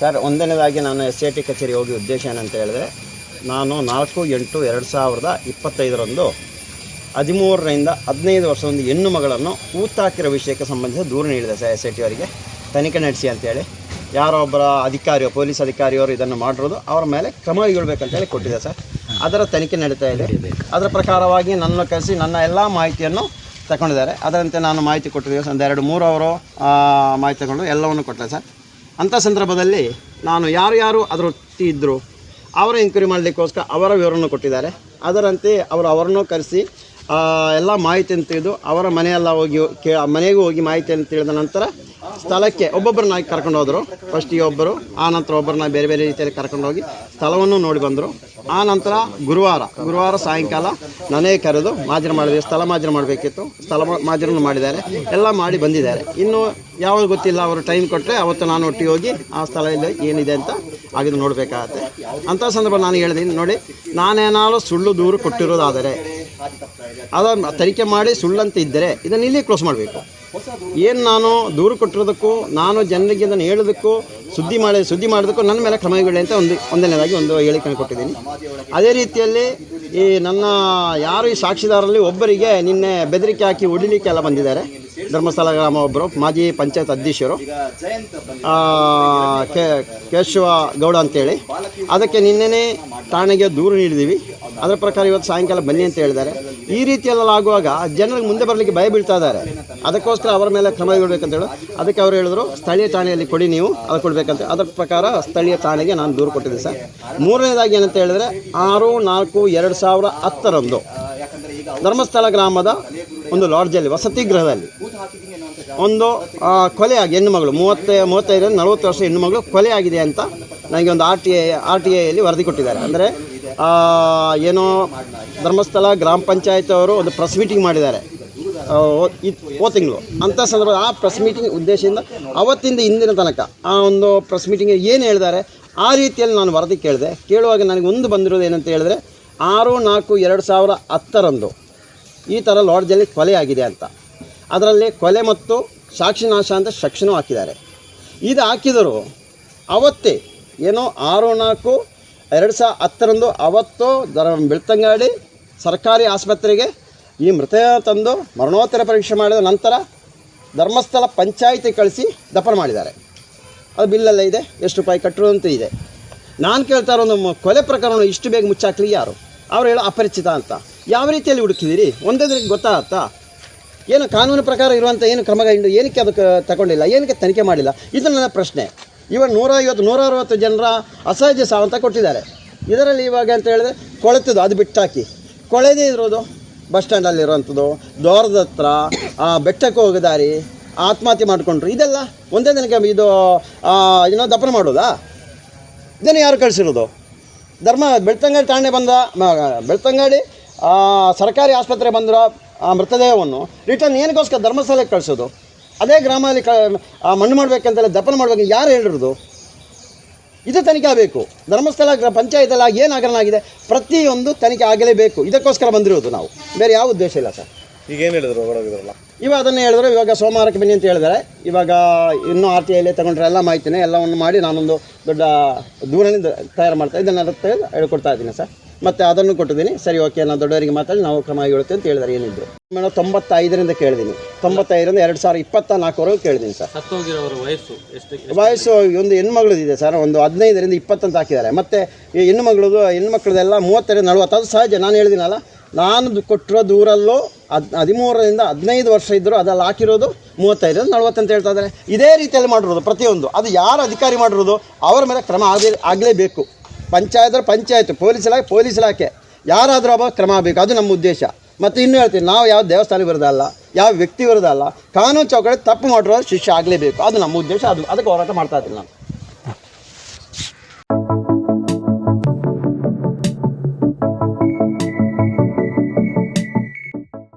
Sir, ಒಂದನೇದಾಗಿ ನಾನು S I T ಕಚೇರಿ ಹೋಗಿ ಉದ್ದೇಶ ಏನಂತ ಹೇಳಿದ್ರೆ, ನಾನು ನಾಲ್ಕು, ಎಂಟು, ಎರಡು ಸಾವಿರದ ಇಪ್ಪತ್ತೈದರಂದು ಹದಿಮೂರರಿಂದ ಹದಿನೈದು ವರ್ಷ ಒಂದು ಹೆಣ್ಣು ಮಗಳನ್ನು ಕೂತಾಕಿರೋ ವಿಷಯಕ್ಕೆ ಸಂಬಂಧಿಸಿದ ದೂರು ನೀಡಿದೆ ಸರ್ ಎಸ್ ಐ ಟಿ ಅವರಿಗೆ. ತನಿಖೆ ನಡೆಸಿ ಅಂತೇಳಿ ಯಾರೋ ಒಬ್ಬರ ಅಧಿಕಾರಿಯೋ, ಪೊಲೀಸ್ ಅಧಿಕಾರಿಯವರು ಇದನ್ನು ಮಾಡಿರೋದು ಅವರ ಮೇಲೆ ಕ್ರಮ ಕೈಗೊಳ್ಬೇಕಂತೇಳಿ ಕೊಟ್ಟಿದೆ ಸರ್. ಅದರ ತನಿಖೆ ನಡೀತಾ ಇದೆ. ಅದರ ಪ್ರಕಾರವಾಗಿ ನನ್ನ ಕರೆಸಿ ನನ್ನ ಎಲ್ಲ ಮಾಹಿತಿಯನ್ನು ತಗೊಂಡಿದ್ದಾರೆ. ಅದರಂತೆ ನಾನು ಮಾಹಿತಿ ಕೊಟ್ಟಿದ್ದೆ ಒಂದು ಎರಡು, ಮೂರು ಅವರು ಮಾಹಿತಿ ತಗೊಂಡು ಎಲ್ಲವನ್ನು ಕೊಟ್ಟೆ ಸರ್. ಅಂಥ ಸಂದರ್ಭದಲ್ಲಿ ನಾನು ಯಾರು ಯಾರು ಅದರ ಒತ್ತಿ ಇದ್ದರು ಅವರ ಎಂಕ್ವೈರಿ ಮಾಡಲಿಕ್ಕೋಸ್ಕರ ಅವರ ವಿವರವನ್ನು ಕೊಟ್ಟಿದ್ದಾರೆ. ಅದರಂತೆ ಅವರು ಅವರನ್ನು ಕರೆಸಿ ಎಲ್ಲ ಮಾಹಿತಿಯನ್ನು ತಿಳಿದು ಅವರ ಮನೆಯೆಲ್ಲ ಹೋಗಿ ಕೇ ಮನೆಗೂ ಹೋಗಿ ಮಾಹಿತಿಯನ್ನು ತಿಳಿದ ನಂತರ ಸ್ಥಳಕ್ಕೆ ಒಬ್ಬೊಬ್ಬರನ್ನ ಕರ್ಕೊಂಡು ಹೋದರು. ಫಸ್ಟಿಗೆ ಒಬ್ಬರು, ಆ ನಂತರ ಒಬ್ಬರನ್ನ ಬೇರೆ ಬೇರೆ ರೀತಿಯಲ್ಲಿ ಕರ್ಕೊಂಡೋಗಿ ಸ್ಥಳವನ್ನು ನೋಡಿ ಬಂದರು. ಆ ನಂತರ ಗುರುವಾರ ಗುರುವಾರ ಸಾಯಂಕಾಲ ನನಗೆ ಕರೆದು ಮಾಜರ ಮಾಡಿದೆ, ಸ್ಥಳ ಮಾಜರ ಮಾಡಬೇಕಿತ್ತು. ಸ್ಥಳ ಮಾಜರನ್ನು ಮಾಡಿದ್ದಾರೆ. ಎಲ್ಲ ಮಾಡಿ ಬಂದಿದ್ದಾರೆ. ಇನ್ನು ಯಾವಾಗ ಗೊತ್ತಿಲ್ಲ, ಅವರು ಟೈಮ್ ಕೊಟ್ಟರೆ ಅವತ್ತು ನಾನು ಒಟ್ಟಿಗೆ ಹೋಗಿ ಆ ಸ್ಥಳದಲ್ಲಿ ಏನಿದೆ ಅಂತ ಆಗಿದ್ದು ನೋಡಬೇಕಾಗತ್ತೆ. ಅಂಥ ಸಂದರ್ಭ ನಾನು ಹೇಳಿದ್ದೀನಿ ನೋಡಿ, ನಾನೇನಾದ್ರು ಸುಳ್ಳು ದೂರು ಕೊಟ್ಟಿರೋದಾದರೆ, ಅದನ್ನು ತನಿಖೆ ಮಾಡಿ ಸುಳ್ಳಂತ ಇದ್ದರೆ ಇದನ್ನು ಇಲ್ಲಿ ಕ್ಲೋಸ್ ಮಾಡಬೇಕು. ಏನು ನಾನು ದೂರು ಕೊಟ್ಟಿರೋದಕ್ಕೂ, ನಾನು ಜನರಿಗೆ ಅದನ್ನು ಹೇಳೋದಕ್ಕೂ, ಸುದ್ದಿ ಮಾಡಿ, ಸುದ್ದಿ ಮಾಡೋದಕ್ಕೂ ನನ್ನ ಮೇಲೆ ಕ್ರಮ ಕೈಗೊಳ್ಳಿ ಅಂತ ಒಂದು, ಒಂದನೇದಾಗಿ ಒಂದು ಹೇಳಿಕೆ ಕೊಟ್ಟಿದ್ದೀನಿ. ಅದೇ ರೀತಿಯಲ್ಲಿ ಈ ನನ್ನ ಯಾರು ಈ ಸಾಕ್ಷಿದಾರರಲ್ಲಿ ಒಬ್ಬರಿಗೆ ನಿನ್ನೆ ಬೆದರಿಕೆ ಹಾಕಿ ಉಳಿಲಿಕ್ಕೆ ಎಲ್ಲ ಬಂದಿದ್ದಾರೆ. ಧರ್ಮಸ್ಥಳ ಗ್ರಾಮ ಒಬ್ಬರು ಮಾಜಿ ಪಂಚಾಯತ್ ಅಧ್ಯಕ್ಷರು ಕೇಶವ ಗೌಡ ಅಂತೇಳಿ. ಅದಕ್ಕೆ ನಿನ್ನೆನೇ ಠಾಣೆಗೆ ದೂರು ನೀಡಿದ್ದೀವಿ. ಅದರ ಪ್ರಕಾರ ಇವತ್ತು ಸಾಯಂಕಾಲ ಬನ್ನಿ ಅಂತ ಹೇಳಿದ್ದಾರೆ. ಈ ರೀತಿಯೆಲ್ಲ ಆಗುವಾಗ ಜನರಿಗೆ ಮುಂದೆ ಬರಲಿಕ್ಕೆ ಭಯ ಬೀಳ್ತಾ ಇದ್ದಾರೆ. ಅದಕ್ಕೋಸ್ಕರ ಅವರ ಮೇಲೆ ಕ್ರಮ ಕೈಗೊಳ್ಬೇಕಂತ ಹೇಳಿ. ಅದಕ್ಕೆ ಅವರು ಹೇಳಿದ್ರು, ಸ್ಥಳೀಯ ಠಾಣೆಯಲ್ಲಿ ಕೊಡಿ ನೀವು, ಅದು ಕೊಡಬೇಕಂತ. ಅದರ ಪ್ರಕಾರ ಸ್ಥಳೀಯ ಠಾಣೆಗೆ ನಾನು ದೂರು ಕೊಟ್ಟಿದ್ದೆ ಸರ್. ಮೂರನೇದಾಗಿ ಏನಂತ ಹೇಳಿದ್ರೆ, ಆರು, ನಾಲ್ಕು, ಎರಡು ಸಾವಿರ ಹತ್ತರಂದು ಧರ್ಮಸ್ಥಳ ಗ್ರಾಮದ ಒಂದು ಲಾಡ್ಜಲ್ಲಿ, ವಸತಿ ಗೃಹದಲ್ಲಿ ಒಂದು ಕೊಲೆಯಾಗಿ ಹೆಣ್ಣು ಮಗಳು, ಮೂವತ್ತ, ಮೂವತ್ತೈದರಿಂದ ನಲವತ್ತು ವರ್ಷ ಹೆಣ್ಣುಮಗಳು ಕೊಲೆ ಅಂತ ನನಗೆ ಒಂದು R T I, R T ಐಯಲ್ಲಿ ವರದಿ ಕೊಟ್ಟಿದ್ದಾರೆ. ಅಂದರೆ ಏನೋ ಧರ್ಮಸ್ಥಳ ಗ್ರಾಮ ಪಂಚಾಯತ್ ಅವರು ಒಂದು ಪ್ರೆಸ್ ಮೀಟಿಂಗ್ ಮಾಡಿದ್ದಾರೆ. ಹೋದ ತಿಂಗಳು. ಅಂಥ ಸಂದರ್ಭ ಆ ಪ್ರೆಸ್ ಮೀಟಿಂಗ್ ಉದ್ದೇಶದಿಂದ ಅವತ್ತಿಂದ ಇಂದಿನ ತನಕ ಆ ಒಂದು ಪ್ರೆಸ್ ಮೀಟಿಂಗ್ ಏನು ಹೇಳಿದ್ದಾರೆ, ಆ ರೀತಿಯಲ್ಲಿ ನಾನು ವರದಿ ಕೇಳಿದೆ. ಕೇಳುವಾಗ ನನಗೆ ಒಂದು ಬಂದಿರೋದು ಏನಂತ ಹೇಳಿದ್ರೆ, ಆರು, ನಾಲ್ಕು, ಎರಡು ಸಾವಿರ ಹತ್ತರಂದು ಈ ಥರ ಲಾಡ್ಜಲ್ಲಿ ಕೊಲೆ ಆಗಿದೆ ಅಂತ. ಅದರಲ್ಲಿ ಕೊಲೆ ಮತ್ತು ಸಾಕ್ಷಿನಾಶ ಅಂತ ಸೆಕ್ಷನು ಹಾಕಿದ್ದಾರೆ. ಇದು ಹಾಕಿದರು ಅವತ್ತೇ ಏನೋ ಆರು, ನಾಲ್ಕು ಎರಡು ಸಾವಿರ ಹತ್ತರಂದು ಅವತ್ತು ದರ ಬೆಳ್ತಂಗಾಡಿ ಸರ್ಕಾರಿ ಆಸ್ಪತ್ರೆಗೆ ಈ ಮೃತದೇಹ ತಂದು ಮರಣೋತ್ತರ ಪರೀಕ್ಷೆ ಮಾಡಿದ ನಂತರ ಧರ್ಮಸ್ಥಳ ಪಂಚಾಯಿತಿ ಕಳಿಸಿ ದಫನ ಮಾಡಿದ್ದಾರೆ. ಅದು ಬಿಲ್ಲೆಲ್ಲ ಇದೆ, ಎಷ್ಟು ರೂಪಾಯಿ ಕಟ್ಟಿರುವಂತ ಇದೆ. ನಾನು ಕೇಳ್ತಾ ಇರೋ ಒಂದು ಕೊಲೆ ಪ್ರಕರಣ ಇಷ್ಟು ಬೇಗ ಮುಚ್ಚಾಕ್ಲಿ ಯಾರು? ಅವ್ರು ಹೇಳೋ ಅಪರಿಚಿತ ಅಂತ. ಯಾವ ರೀತಿಯಲ್ಲಿ ಹುಡುಕಿದಿರಿ? ಒಂದೇ ದಿನಕ್ಕೆ ಗೊತ್ತಾಗತ್ತಾ? ಏನು ಕಾನೂನು ಪ್ರಕಾರ ಇರುವಂಥ ಏನು ಕ್ರಮಗಳು ಏನಕ್ಕೆ ಅದಕ್ಕೆ ತಗೊಂಡಿಲ್ಲ? ಏನಕ್ಕೆ ತನಿಖೆ ಮಾಡಿಲ್ಲ? ಇದು ನನ್ನ ಪ್ರಶ್ನೆ. ಇವಾಗ ನೂರ ಐವತ್ತು ನೂರ ಅರವತ್ತು ಜನರ ಅಸಹಜ ಸಾವಂತ ಕೊಟ್ಟಿದ್ದಾರೆ. ಇದರಲ್ಲಿ ಇವಾಗ ಅಂತ ಹೇಳಿದ್ರೆ ಕೊಳೆತದ್ದು ಅದು ಬಿಟ್ಟಾಕಿ. ಕೊಳೆದೇ ಇರೋದು ಬಸ್ ಸ್ಟ್ಯಾಂಡಲ್ಲಿರುವಂಥದ್ದು ದೋರದ ಹತ್ರ ಆ, ಬೆಟ್ಟಕ್ಕೆ ಹೋಗದಾರಿ ಆತ್ಮಹತ್ಯೆ ಮಾಡಿಕೊಂಡ್ರು. ಇದೆಲ್ಲ ಒಂದೇ ದಿನಕ್ಕೆ ಇದು ಏನೋ ದಪನ ಮಾಡೋದಾ? ಇದನ್ನು ಯಾರು ಕಳಿಸಿರೋದು? ಧರ್ಮ ಬೆಳ್ತಂಗಡಿ ಠಾಣೆ ಬಂದ ಬೆಳ್ತಂಗಡಿ ಸರ್ಕಾರಿ ಆಸ್ಪತ್ರೆ ಬಂದಿರೋ ಮೃತದೇಹವನ್ನು ರಿಟರ್ನ್ ಏನಕ್ಕೋಸ್ಕರ ಧರ್ಮಸ್ಥಳಕ್ಕೆ ಕಳಿಸೋದು? ಅದೇ ಗ್ರಾಮದಲ್ಲಿ ಕ ಆ, ಮಣ್ಣು ಮಾಡಬೇಕಂತೆಲ್ಲ ದಪ್ಪನ ಮಾಡಬೇಕು ಯಾರು ಹೇಳಿರೋದು? ಇದು ತನಿಖೆ ಆಗಬೇಕು. ಧರ್ಮಸ್ಥಳ ಗ್ರ ಪಂಚಾಯತಲ್ಲಿ ಆಗಿ ಏನು ಹಗರಣ ಆಗಿದೆ? ಪ್ರತಿಯೊಂದು ತನಿಖೆ ಆಗಲೇಬೇಕು. ಇದಕ್ಕೋಸ್ಕರ ಬಂದಿರೋದು ನಾವು. ಬೇರೆ ಯಾವ ಉದ್ದೇಶ ಇಲ್ಲ ಸರ್. ಈಗ ಏನು ಹೇಳಿದ್ರು ಹೊರಗಿದ್ರಲ್ಲ? ಇವಾಗ ಅದನ್ನು ಹೇಳಿದ್ರು. ಇವಾಗ ಸೋಮವಾರಕ್ಕೆ ಬನ್ನಿ ಅಂತ ಹೇಳಿದ್ದಾರೆ. ಇವಾಗ ಇನ್ನೂ ಆರ್ ಟಿ ಐಲಿ ತಗೊಂಡ್ರೆ ಎಲ್ಲ ಮಾಹಿತಿನೇ ಎಲ್ಲವನ್ನು ಮಾಡಿ ನಾನೊಂದು ದೊಡ್ಡ ದೂರದಿಂದ ತಯಾರು ಮಾಡ್ತಾ ಇದನ್ನು ಅದಕ್ಕೆ ಹೇಳ್ಕೊಡ್ತಾ ಇದ್ದೀನಿ ಸರ್. ಮತ್ತು ಅದನ್ನು ಕೊಟ್ಟಿದ್ದೀನಿ. ಸರಿ ಓಕೆ ನಾನು ದೊಡ್ಡವರಿಗೆ ಮಾತಾಡಿ ನಾವು ಕ್ರಮ ಹೇಳ್ತೀವಿ ಅಂತ ಹೇಳಿದಾರೆ ಏನಿದ್ರು. ಮೇಡಮ್ ತೊಂಬತ್ತೈದರಿಂದ ಕೇಳಿದ್ದೀನಿ. ತೊಂಬತ್ತೈದರಿಂದ ಎರಡು ಸಾವಿರ ಇಪ್ಪತ್ತ ನಾಲ್ಕುವರೆಗೂ ಕೇಳಿದ್ದೀನಿ ಸರ್. ಸತ್ತೋಗಿರೋರ ವಯಸ್ಸು ಎಷ್ಟು ವಯಸ್ಸು ಒಂದು ಹೆಣ್ಮಗಳದ್ದು ಇದೆ ಸರ್ ಒಂದು ಹದಿನೈದರಿಂದ ಇಪ್ಪತ್ತಂತ ಹಾಕಿದ್ದಾರೆ. ಮತ್ತು ಈ ಹೆಣ್ಣು ಹೆಣ್ಮಕ್ಳದೆಲ್ಲ ಮೂವತ್ತರಿಂದ ನಲ್ವತ್ತು ಅದು ಸಹಜ ನಾನು ಹೇಳಿದ್ದೀನಲ್ಲ. ನಾನು ಕೊಟ್ಟಿರೋ ದೂರಲ್ಲೂ ಹದ್ ಹದಿಮೂರರಿಂದ ಹದಿನೈದು ವರ್ಷ ಇದ್ದರೂ ಅದಲ್ಲಿ ಹಾಕಿರೋದು ಮೂವತ್ತೈದರಿಂದ ನಲವತ್ತು ಅಂತ ಹೇಳ್ತಾ ಇದ್ದಾರೆ. ಇದೇ ರೀತಿಯಲ್ಲಿ ಮಾಡಿರೋದು ಪ್ರತಿಯೊಂದು. ಅದು ಯಾರು ಅಧಿಕಾರಿ ಮಾಡಿರೋದು ಅವರ ಮೇಲೆ ಕ್ರಮ ಆಗಲೇ ಆಗಲೇಬೇಕು. ಪಂಚಾಯತ್ ಪಂಚಾಯತ್, ಪೊಲೀಸ್ ಇಲಾಖೆ ಪೊಲೀಸ್ ಇಲಾಖೆ. ಯಾರಾದರೂ ಒಬ್ಬ ಕ್ರಮ ಆಗಬೇಕು ಅದು ನಮ್ಮ ಉದ್ದೇಶ. ಮತ್ತು ಇನ್ನೂ ಹೇಳ್ತೀನಿ, ನಾವು ಯಾವ ದೇವಸ್ಥಾನ ವಿರುದ್ಧ ಅಲ್ಲ, ಯಾವ ವ್ಯಕ್ತಿ ವಿರುದ್ಧ ಅಲ್ಲ, ಕಾನೂನು ಚೌಕಟ್ಟು ತಪ್ಪು ಮಾಡಿರೋ ಶಿಕ್ಷೆ ಆಗಲೇಬೇಕು. ಅದು ನಮ್ಮ ಉದ್ದೇಶ, ಅದು ಅದಕ್ಕೆ ಹೋರಾಟ ಮಾಡ್ತಾ ಇದ್ದೀನಿ ನಾನು.